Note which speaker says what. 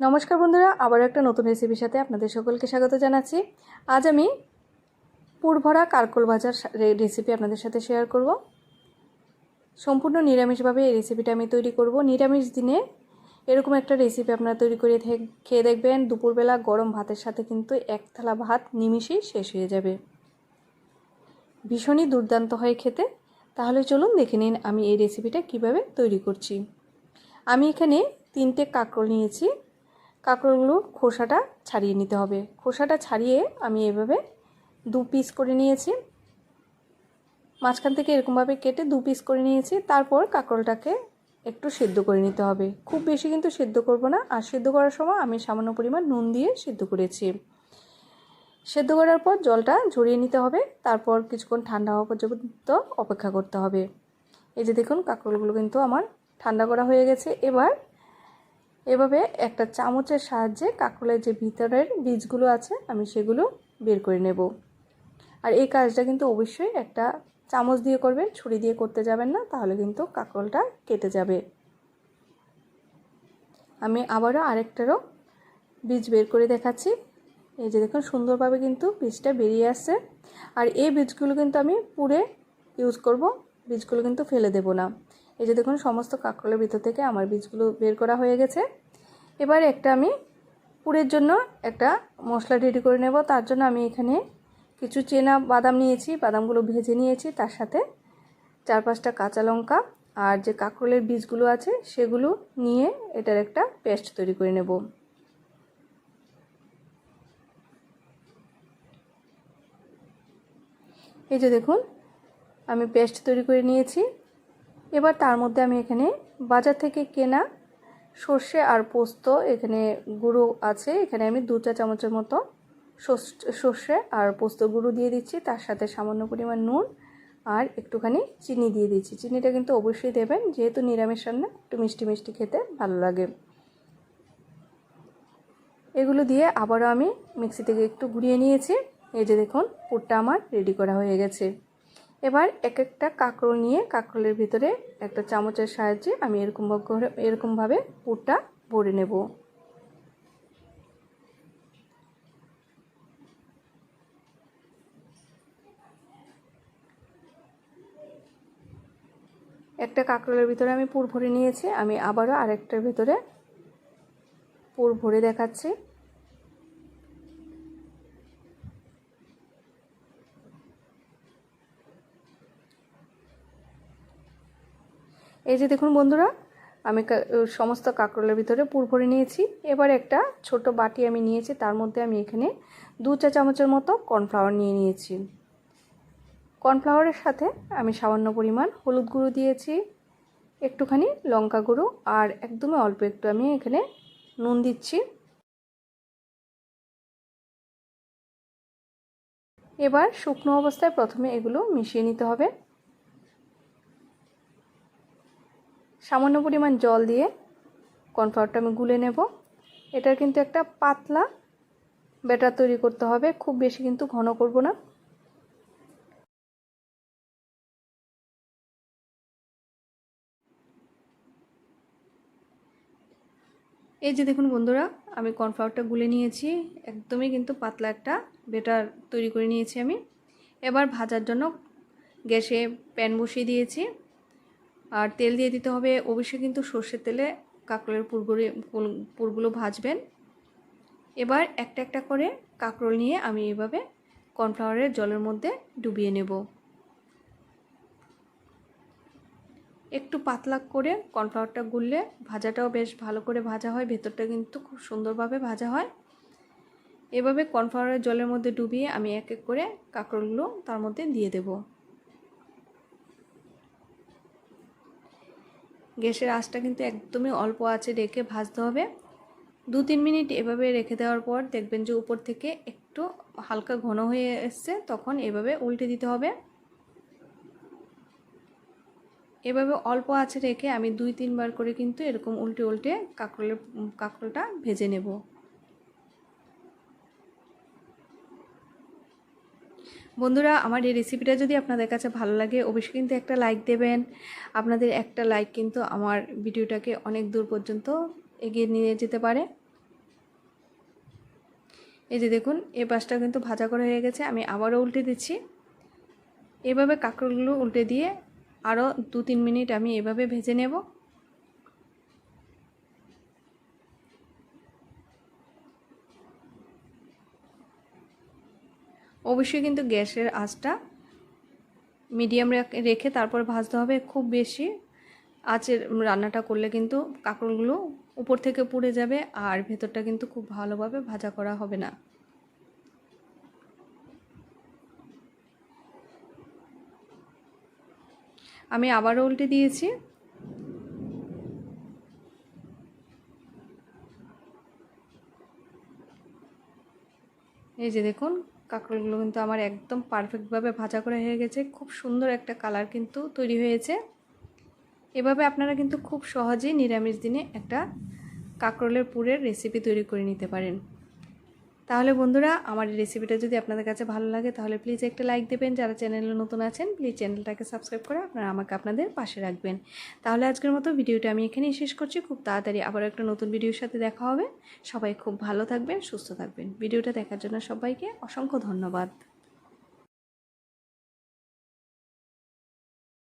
Speaker 1: নমস্কার বন্ধুরা আবার একটা নতুন রেসিপির সাথে আপনাদের সকলকে স্বাগত জানাচ্ছি। আজ আমি পুরভরা কারকোল ভাজার রেসিপি আপনাদের সাথে শেয়ার করব। সম্পূর্ণ নিরামিষভাবে এই রেসিপিটা আমি তৈরি করব। নিরামিষ দিনে এরকম একটা রেসিপি আপনারা তৈরি করে খেয়ে দেখবেন। দুপুরবেলা গরম ভাতের সাথে কিন্তু এক থালা ভাত নিমিষেই শেষ হয়ে যাবে। ভীষণই দুর্দান্ত হয় খেতে। তাহলে চলুন দেখে নিন আমি এই রেসিপিটা কীভাবে তৈরি করছি। আমি এখানে তিনটে কাঁকরোল নিয়েছি। কাঁকরোলগুলোর খোসাটা ছাড়িয়ে নিতে হবে। খোসাটা ছাড়িয়ে আমি এভাবে দু পিস করে নিয়েছি। মাঝখান থেকে এরকমভাবে কেটে দু পিস করে নিয়েছি। তারপর কাঁকরোলটাকে একটু সেদ্ধ করে নিতে হবে। খুব বেশি কিন্তু সেদ্ধ করব না। আর সেদ্ধ করার সময় আমি সামান্য পরিমাণ নুন দিয়ে সেদ্ধ করেছি। সেদ্ধ করার পর জলটা ঝরিয়ে নিতে হবে। তারপর কিছুক্ষণ ঠান্ডা হওয়া পর্যন্ত অপেক্ষা করতে হবে। এই যে দেখুন কাঁকরোলগুলো কিন্তু আমার ঠান্ডা করা হয়ে গেছে। এবার এভাবে একটা চামচের সাহায্যে কাঁকরোলের যে ভিতরের বীজগুলো আছে, আমি সেগুলো বের করে নেব। আর এই কাজটা কিন্তু অবশ্যই একটা চামচ দিয়ে করবেন, ছুরি দিয়ে করতে যাবেন না, তাহলে কিন্তু কাঁকরোলটা কেটে যাবে। আমি আবারও আরেকটারও বীজ বের করে দেখাচ্ছি। এই যে দেখুন, সুন্দরভাবে কিন্তু বীজটা বেরিয়ে আসছে। আর এই বীজগুলো কিন্তু আমি পুড়ে ইউজ করব, বীজগুলো কিন্তু ফেলে দেব না। এই যে দেখুন, সমস্ত কাঁকরোলের ভিতর থেকে আমার বীজগুলো বের করা হয়ে গেছে। এবার একটা আমি পুরের জন্য একটা মশলা রেডি করে নেব। তার জন্য আমি এখানে কিছু চেনা বাদাম নিয়েছি, বাদামগুলো ভেজে নিয়েছি। তার সাথে চার পাঁচটা কাঁচা লঙ্কা আর যে কাঁকরোলের বীজগুলো আছে, সেগুলো নিয়ে এটার একটা পেস্ট তৈরি করে নেব। এই যে দেখুন, আমি পেস্ট তৈরি করে নিয়েছি। এবার তার মধ্যে আমি এখানে বাজার থেকে কেনা সর্ষে আর পোস্ত এখানে গুঁড়ো আছে। এখানে আমি দু চা চামচের মতো সর্ষ- আর পোস্ত গুঁড়ো দিয়ে দিচ্ছি। তার সাথে সামান্য পরিমাণ নুন আর একটুখানি চিনি দিয়ে দিচ্ছি। চিনিটা কিন্তু অবশ্যই দেবেন, যেহেতু নিরামিষ রান্না, একটু মিষ্টি মিষ্টি খেতে ভালো লাগে। এগুলো দিয়ে আবারও আমি মিক্সি থেকে একটু ঘুরিয়ে নিয়েছি। এই যে দেখুন, পুরটা আমার রেডি করা হয়ে গেছে। এবার এক একটা কাঁকরোল নিয়ে কাঁকরোলের ভিতরে একটা চামচের সাহায্যে আমি এরকম এরকমভাবে পুরটা ভরে নেব। একটা কাঁকরোলের ভিতরে আমি পুর ভরে নিয়েছি, আমি আবারও আরেকটার ভিতরে পুর ভরে দেখাচ্ছি। এই যে দেখুন বন্ধুরা, আমি সমস্ত কাঁকরোলের ভিতরে পুর ভরে নিয়েছি। এবার একটা ছোট বাটি আমি নিয়েছি, তার মধ্যে আমি এখানে দু চা চামচের মতো কর্নফ্লাওয়ার নিয়ে নিয়েছি। কর্নফ্লাওয়ারের সাথে আমি সামান্য পরিমাণ হলুদ গুঁড়ো দিয়েছি, একটুখানি লঙ্কা গুঁড়ো, আর একদমই অল্প একটু আমি এখানে নুন দিচ্ছি। এবার শুকনো অবস্থায় প্রথমে এগুলো মিশিয়ে নিতে হবে। সামান্য পরিমাণ জল দিয়ে কর্নফ্লাওয়ারটা আমি গুলে নেব। এটার কিন্তু একটা পাতলা ব্যাটার তৈরি করতে হবে, খুব বেশি কিন্তু ঘন করব না। এই যে দেখুন বন্ধুরা, আমি কর্নফ্লাওয়ারটা গুলে নিয়েছি, একদমই কিন্তু পাতলা একটা বেটার তৈরি করে নিয়েছি আমি। এবার ভাজার জন্য গ্যাসে প্যান বসিয়ে দিয়েছি। আর তেল দিয়ে দিতে হবে অবশ্যই কিন্তু সর্ষের তেলে কাঁকরোলের পুরগুলো পুরগুলো ভাজবেন। এবার একটা একটা করে কাঁকরোল নিয়ে আমি এভাবে কর্নফ্লাওয়ারের জলের মধ্যে ডুবিয়ে নেব। একটু পাতলা করে কর্নফ্লাওয়ারটা গুললে ভাজাটাও বেশ ভালো করে ভাজা হয়, ভেতরটা কিন্তু খুব সুন্দরভাবে ভাজা হয়। এভাবে কর্নফ্লাওয়ারের জলের মধ্যে ডুবিয়ে আমি এক এক করে কাঁকরোলগুলো তার মধ্যে দিয়ে দেবো। গ্যাসের আঁচটা কিন্তু একদমই অল্প আছে রেখে ভাজতে হবে। দু তিন মিনিট এভাবে রেখে দেওয়ার পর দেখবেন যে উপর থেকে একটু হালকা ঘন হয়ে এসছে, তখন এভাবে উল্টে দিতে হবে। এভাবে অল্প আছে রেখে আমি দুই তিনবার করে কিন্তু এরকম উল্টে উল্টে কাঁকরোলের, কাঁকরোলটা ভেজে নেব। বন্ধুরা, আমার এই রেসিপিটা যদি আপনাদের কাছে ভালো লাগে, অবশ্যই কিন্তু একটা লাইক দেবেন। আপনাদের একটা লাইক কিন্তু আমার ভিডিওটাকে অনেক দূর পর্যন্ত এগিয়ে নিয়ে যেতে পারে। এই যে দেখুন, এ পাশটা কিন্তু ভাজা করা হয়ে গেছে, আমি আবারও উল্টে দিচ্ছি। এভাবে কাঁকড়গুলো উল্টে দিয়ে আরও দু তিন মিনিট আমি এভাবে ভেজে নেব। অবশ্যই কিন্তু গ্যাসের আঁচটা মিডিয়াম রেখে তারপর ভাজতে হবে খুব বেশি। আঁচের রান্নাটা করলে কিন্তু কাঁকড়গুলো উপর থেকে পুড়ে যাবে আর ভেতরটা কিন্তু খুব ভালোভাবে ভাজা করা হবে না। আমি আবারও উল্টে দিয়েছি। এই যে দেখুন কাঁকরোলগুলো কিন্তু আমার একদম পারফেক্টভাবে ভাজা করে হয়ে গেছে। খুব সুন্দর একটা কালার কিন্তু তৈরি হয়েছে। এভাবে আপনারা কিন্তু খুব সহজেই নিরামিষ দিনে একটা কাঁকরোলের পুরের রেসিপি তৈরি করে নিতে পারেন। তাহলে বন্ধুরা, আমার এই রেসিপিটা যদি আপনাদের কাছে ভালো লাগে, তাহলে প্লিজ একটা লাইক দেবেন। যারা চ্যানেলে নতুন আছেন প্লিজ চ্যানেলটাকে সাবস্ক্রাইব করে আপনারা আমাকে আপনাদের পাশে রাখবেন। তাহলে আজকের মতো ভিডিওটা আমি এখানেই শেষ করছি। খুব তাড়াতাড়ি আবার একটা নতুন ভিডিওর সাথে দেখা হবে। সবাই খুব ভালো থাকবেন, সুস্থ থাকবেন। ভিডিওটা দেখার জন্য সবাইকে অসংখ্য ধন্যবাদ।